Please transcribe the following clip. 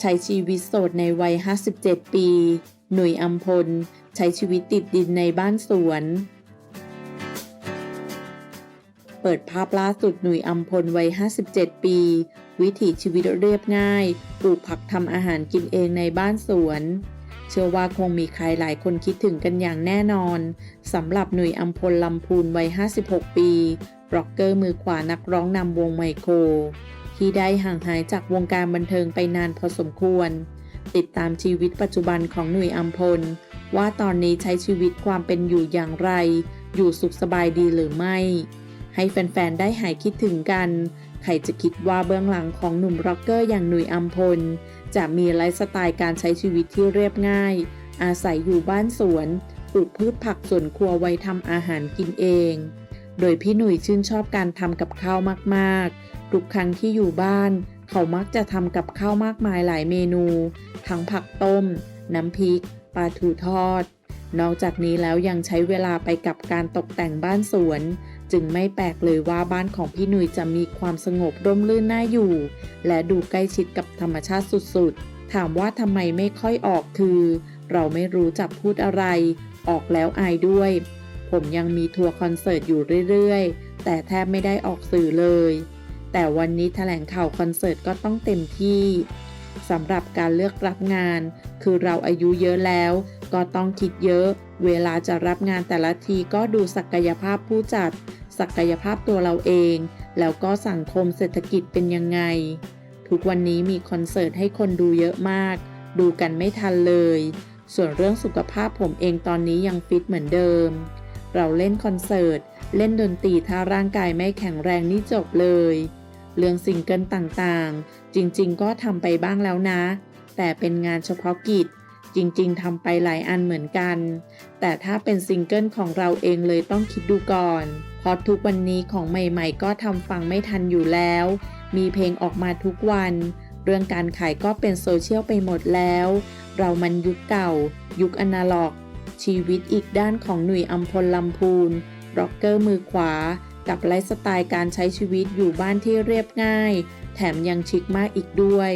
ใช้ชีวิตโสดในวัย 57 ปี หนุ่ยอัมพล ใช้ชีวิตติดดินในบ้านสวน เปิดภาพล่าสุดหนุ่ยอัมพลวัย 57 ปี วิถีชีวิตเรียบง่าย ปลูกผักทำอาหารกินเองในบ้านสวนเชื่อว่าคงมีใครหลายคนคิดถึงกันอย่างแน่นอนสำหรับหนุ่ยอัมพลลำพูนวัย 56 ปี ร็อกเกอร์มือขวานักร้องนำวงไมโคร ที่ได้ห่างหายจากวงการบันเทิงไปนานพอสมควร ติดตามชีวิตปัจจุบันของหนุ่ยอัมพล ว่าตอนนี้ใช้ชีวิตความเป็นอยู่อย่างไร อยู่สุขสบายดีหรือไม่ ให้แฟนๆ ได้หายคิดถึงกัน ใครจะคิดว่าเบื้องหลังของหนุ่มร็อกเกอร์อย่างหนุ่ยอัมพล จะมีไลฟ์สไตล์การใช้ชีวิตที่เรียบง่าย อาศัยอยู่บ้านสวนปลูกพืชผักสวนครัวไว้ทำอาหารกินเอง โดยพี่หนุ่ยชื่นชอบการทำกับข้าวมากๆ ทุกครั้งที่อยู่บ้าน เขามักจะทำกับข้าวมากมายหลายเมนู ทั้งผักต้ม น้ำพริก ปลาทูทอด นอกจากนี้แล้วยังใช้เวลาไปกับการตกแต่งบ้านสวน จึงไม่แปลกเลยว่าบ้านของพี่หนุ่ยจะมีความสงบร่มรื่นน่าอยู่ และดูใกล้ชิดกับธรรมชาติสุดๆ ถามว่าทำไมไม่ค่อยออกคือ เราไม่รู้จะพูดอะไร ออกแล้วอายด้วย ผมยังมีทัวร์คอนเสิร์ตอยู่เรื่อยๆ แต่แทบไม่ได้ออกสื่อเลย แต่วันนี้แถลงข่าวคอนเสิร์ตก็ต้องเต็มที่สำหรับการเลือกรับงาน คือเราอายุเยอะแล้ว ก็ต้องคิดเยอะ เวลาจะรับงานแต่ละทีก็ดูศักยภาพผู้จัด ศักยภาพตัวเราเอง แล้วก็สังคมเศรษฐกิจเป็นยังไง ทุกวันนี้มีคอนเสิร์ตให้คนดูเยอะมาก ดูกันไม่ทันเลย ส่วนเรื่องสุขภาพผมเองตอนนี้ยังฟิตเหมือนเดิม เราเล่นคอนเสิร์ต เล่นดนตรีถ้าร่างกายไม่แข็งแรงนี่จบเลย เรื่องซิงเกิลต่างๆ จริงๆ ก็ทำไปบ้างแล้วนะ แต่เป็นงานเฉพาะกิจ จริงๆทำไปหลายอันเหมือนกัน แต่ถ้าเป็นซิงเกิลของเราเองเลยต้องคิดดูก่อน เพราะทุกวันนี้ของใหม่ๆ ก็ทำฟังไม่ทันอยู่แล้ว มีเพลงออกมาทุกวัน เรื่องการขายก็เป็นโซเชียลไปหมดแล้ว เรามันยุคเก่า ยุคอนาล็อก ชีวิตอีกด้านของหนุ่ยอัมพลลำพูนร็อกเกอร์มือขวา กับไลฟ์สไตล์การใช้ชีวิตอยู่บ้านที่เรียบง่าย แถมยังชิคมากอีกด้วย